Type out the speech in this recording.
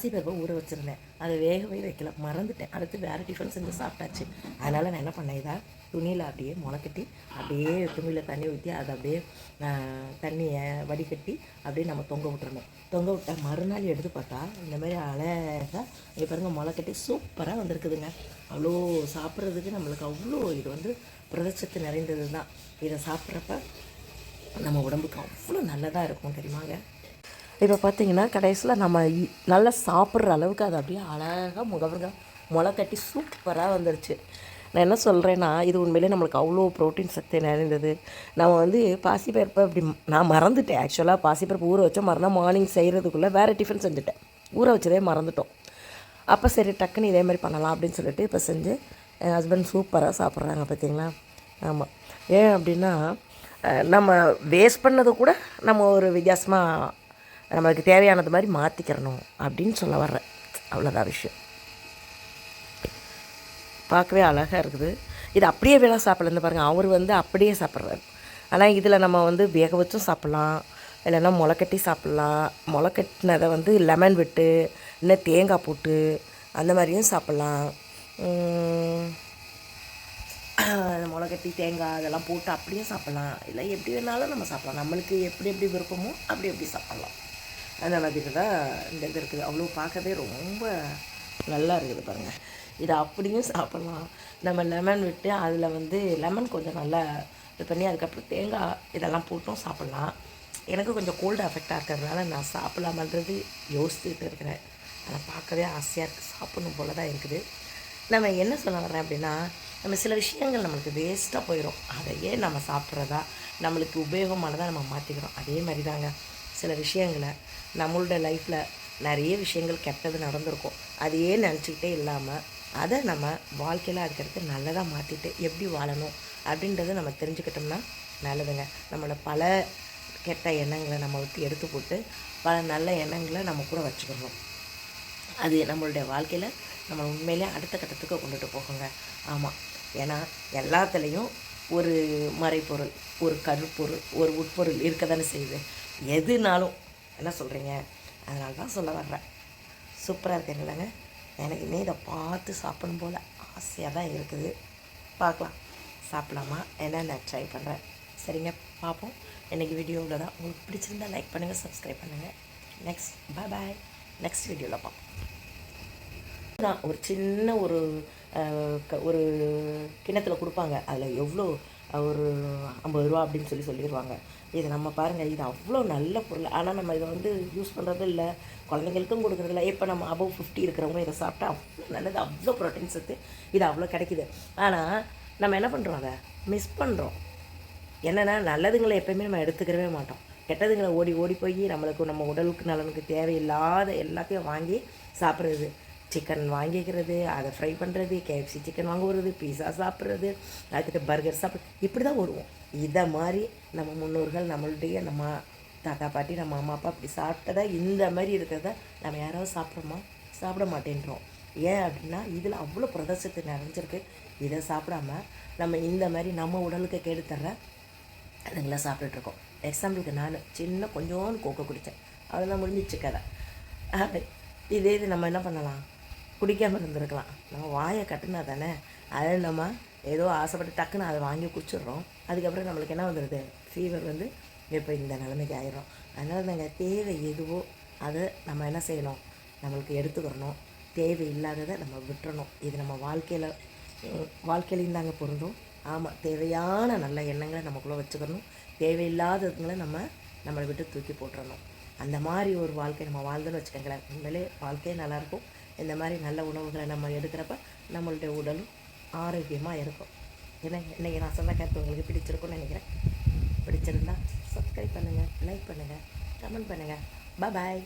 பாசிப்பருப்பை ஊற வச்சுருந்தேன். அதை வேகவே வைக்கல. மறந்துட்டேன். அடுத்து வேறு டிஃபன் செஞ்சு சாப்பிட்டாச்சு. அதனால் நான் என்ன பண்ணேன்? இதை துணியில் அப்படியே முளைக்கட்டி அப்படியே துணியில் தண்ணி ஊற்றி அதை அப்படியே தண்ணியை வடிகட்டி அப்படியே நம்ம தொங்க விட்டுருணும் தொங்க விட்டா மறுநாள் எடுத்து பார்த்தா இந்த மாதிரி அழகாக இங்கே பாருங்கள் முளைக்கட்டி சூப்பராக வந்திருக்குதுங்க. அவ்வளோ சாப்பிட்றதுக்கு நம்மளுக்கு அவ்வளோ இது வந்து புரதச்சத்து நிறைந்தது தான் இதை சாப்பிட்றப்ப நம்ம உடம்புக்கு அவ்வளோ நல்லதாக இருக்கும் தெரியுமாங்க? இப்போ பார்த்தீங்கன்னா கடைசியில் நம்ம நல்லா சாப்பிட்ற அளவுக்கு அது அப்படியே அழகாக முகவருங்க முளை கட்டி சூப்பராக வந்துருச்சு. நான் என்ன சொல்கிறேன்னா இது உண்மையிலே நம்மளுக்கு அவ்வளோ ப்ரோட்டீன் சக்தி நிறைந்தது. நம்ம வந்து பாசிப்பருப்பை அப்படி நான் மறந்துட்டேன். ஆக்சுவலாக பாசிப்பருப்பு ஊற வச்சோம் மறுநாள் மார்னிங் செய்கிறதுக்குள்ளே வேறு டிஃபன் செஞ்சுட்டேன். ஊற வச்சதே மறந்துட்டோம். அப்போ சரி டக்குன்னு இதே மாதிரி பண்ணலாம் அப்படின்னு சொல்லிட்டு இப்போ செஞ்சு என் ஹஸ்பண்ட் சூப்பராக சாப்பிட்றாங்க பார்த்தீங்களா ஆமாம் ஏன் அப்படின்னா நம்ம வேஸ்ட் பண்ணது கூட நம்ம ஒரு வித்தியாசமாக நம்மளுக்கு தேவையானது மாதிரி மாற்றிக்கிறணும் அப்படின்னு சொல்ல வர்றேன் அவ்வளோதான் விஷயம். பார்க்கவே அழகாக இருக்குது. இது அப்படியே வேணா சாப்பிட்லன்னு பாருங்கள் அவர் வந்து அப்படியே சாப்பிட்றாரு. ஆனால் இதில் நம்ம வந்து வேக வச்சும் சாப்பிட்லாம். இல்லைன்னா முளைக்கட்டி சாப்பிட்லாம். முளைக்கட்டினதை வந்து லெமன் விட்டு இன்னும் தேங்காய் போட்டு அந்த மாதிரியும் சாப்பிட்லாம். முளைக்கட்டி தேங்காய் அதெல்லாம் போட்டு அப்படியே சாப்பிட்லாம். இல்லை எப்படி வேணாலும் நம்ம சாப்பிட்லாம். நம்மளுக்கு எப்படி எப்படி விருப்பமோ அப்படி எப்படி சாப்பிட்லாம். அந்த மாதிரி தான் இந்த இது இருக்குது. அவ்வளோ பார்க்கவே ரொம்ப நல்லா இருக்குது பாருங்கள் இதை அப்படியும் சாப்பிட்லாம். நம்ம லெமன் விட்டு அதில் வந்து லெமன் கொஞ்சம் நல்லா இது பண்ணி அதுக்கப்புறம் தேங்காய் இதெல்லாம் போட்டும் சாப்பிட்லாம். எனக்கு கொஞ்சம் கோல்டு அஃபெக்டாக இருக்கிறதுனால நான் சாப்பிடலாமன்றது யோசிச்சுட்டு இருக்கிறேன். அதை பார்க்கவே ஆசையாக இருக்குது சாப்பிடணும் போல தான் இருக்குது. நம்ம என்ன சொல்ல வர்றேன் அப்படின்னா நம்ம சில விஷயங்கள் நம்மளுக்கு வேஸ்ட்டாக போயிடும் அதையே நம்ம சாப்பிட்றதா நம்மளுக்கு உபயோகமானதாக நம்ம மாற்றிக்கிறோம் அதே மாதிரி தாங்க. சில விஷயங்களை நம்மளோட லைஃப்பில் நிறைய விஷயங்கள் கெட்டது நடந்திருக்கும். அதையே நினச்சிக்கிட்டே இல்லாமல் அதை நம்ம வாழ்க்கையில் அதுக்கடுத்து நல்லதாக மாற்றிட்டு எப்படி வாழணும் அப்படின்றத நம்ம தெரிஞ்சுக்கிட்டோம்னா நல்லதுங்க. நம்மளோட பல கெட்ட எண்ணங்களை நம்ம விட்டு எடுத்து போட்டு பல நல்ல எண்ணங்களை நம்ம கூட வச்சுக்கணும். அது நம்மளுடைய வாழ்க்கையில் நம்ம உண்மையிலே அடுத்த கட்டத்துக்கு கொண்டுட்டு போகுங்க. ஆமாம் ஏன்னா எல்லாத்துலேயும் ஒரு மறைப்பொருள் ஒரு கருப்பொருள் ஒரு உட்பொருள் இருக்க தானே செய்யுது. எதுனாலும் என்ன சொல்கிறீங்க அதனால தான் சொல்ல வர்றேன். சூப்பராக இருக்குங்களேங்க எனக்கு இன்னும் இதை பார்த்து சாப்பிடும் போல் ஆசையாக தான் இருக்குது. பார்க்கலாம். சாப்பிடலாமா? என்ன நான் ட்ரை பண்ணுறேன் சரிங்க பார்ப்போம். இன்றைக்கி வீடியோவில் தான் உங்களுக்கு பிடிச்சிருந்தா லைக் பண்ணுங்கள் சப்ஸ்கிரைப் பண்ணுங்கள் நெக்ஸ்ட் பாய் பாய் நெக்ஸ்ட் வீடியோவில் பார்ப்போம். தான் ஒரு சின்ன ஒரு ஒரு கிண்ணத்தில் கொடுப்பாங்க. அதில் எவ்வளோ ஒரு ஐம்பது ரூபா அப்படின்னு சொல்லி சொல்லிடுவாங்க இது நம்ம பாருங்கள் இது அவ்வளோ நல்ல பொருள். ஆனால் நம்ம இதை வந்து யூஸ் பண்ணுறது இல்லை. குழந்தைங்களுக்கும் கொடுக்குறது இல்லை. இப்போ நம்ம அபவ் ஃபிஃப்டி இருக்கிறவங்க இதை சாப்பிட்டா அவ்வளோ நல்லது. அவ்வளோ ப்ரோட்டீன் சத்து. இது அவ்வளோ கிடைக்குது. ஆனால் நம்ம என்ன பண்ணுறோம் அதை? மிஸ் பண்ணுறோம் என்னென்னா நல்லதுங்களை எப்பயுமே நம்ம எடுத்துக்கிறவே மாட்டோம். கெட்டதுங்களை ஓடி ஓடி போய் நம்மளுக்கு நம்ம உடலுக்கு நலனுக்கு தேவையில்லாத எல்லாத்தையும் வாங்கி சாப்பிட்றது. சிக்கன் வாங்கிக்கிறது அதை ஃப்ரை பண்ணுறது கேஎஃப்சி சிக்கன் வாங்குறது பீஸா சாப்பிட்றது அதுக்கிட்ட பர்கர் சாப்பிட்றது இப்படி தான் ஓடுவோம் இதை மாதிரி நம்ம முன்னோர்கள் நம்மளுடைய நம்ம தாத்தா பாட்டி நம்ம அம்மா அப்பா அப்படி சாப்பிட்டதா இந்த மாதிரி இருக்கிறத நம்ம யாராவது சாப்பிட்றோமா சாப்பிட மாட்டேன்றோம். ஏன் அப்படின்னா இதில் அவ்வளோ புரதசத்து நிறைஞ்சிருக்கு. இதை சாப்பிடாம நம்ம இந்த மாதிரி நம்ம உடலுக்கு கேடு தர்ற அதுங்களை சாப்பிட்டுட்ருக்கோம் எக்ஸாம்பிளுக்கு நான் சின்ன கொஞ்சோன்னு கோக்கை குடித்தேன் அவ்வளோதான் முடிஞ்சிச்சு கதை. அப்படி இதே இது நம்ம என்ன பண்ணலாம்? குடிக்காமல் இருந்திருக்கலாம். நம்ம வாயை கட்டுனா தானே? அது நம்ம ஏதோ ஆசைப்பட்டு டக்குன்னு அதை வாங்கி குடிச்சிடுறோம். அதுக்கப்புறம் நம்மளுக்கு என்ன வந்துடுது ஃபீவர் வந்து இப்போ இந்த நிலைமைக்கு ஆயிடும் அதனால் நாங்கள் தேவை எதுவோ அதை நம்ம என்ன செய்யணும்? நம்மளுக்கு எடுத்துக்கிறணும். தேவை இல்லாததை நம்ம விட்டுறணும். இது நம்ம வாழ்க்கையில் வாழ்க்கையிலையும் தாங்க பொருந்தும். ஆமாம் தேவையான நல்ல எண்ணங்களை நமக்குள்ளே வச்சுக்கணும் தேவையில்லாததுங்களை நம்ம நம்மளை விட்டு தூக்கி போட்டுறணும். அந்த மாதிரி ஒரு வாழ்க்கை நம்ம வாழ்ந்துன்னு வச்சுக்கோங்களேன். உண்மையிலே வாழ்க்கையே நல்லாயிருக்கும் இந்த மாதிரி நல்ல உணவுகளை நம்ம எடுக்கிறப்ப நம்மளுடைய உடலும் ஆரோக்கியமாக இருக்கும். ஏன்னா இன்றைக்கி நான் சொன்ன கருத்து உங்களுக்கு பிடிச்சிருக்கும்னு நினைக்கிறேன். பிடிச்சிருந்தா சப்ஸ்கிரைப் பண்ணுங்கள் லைக் பண்ணுங்கள் கமெண்ட் பண்ணுங்கள் பாய்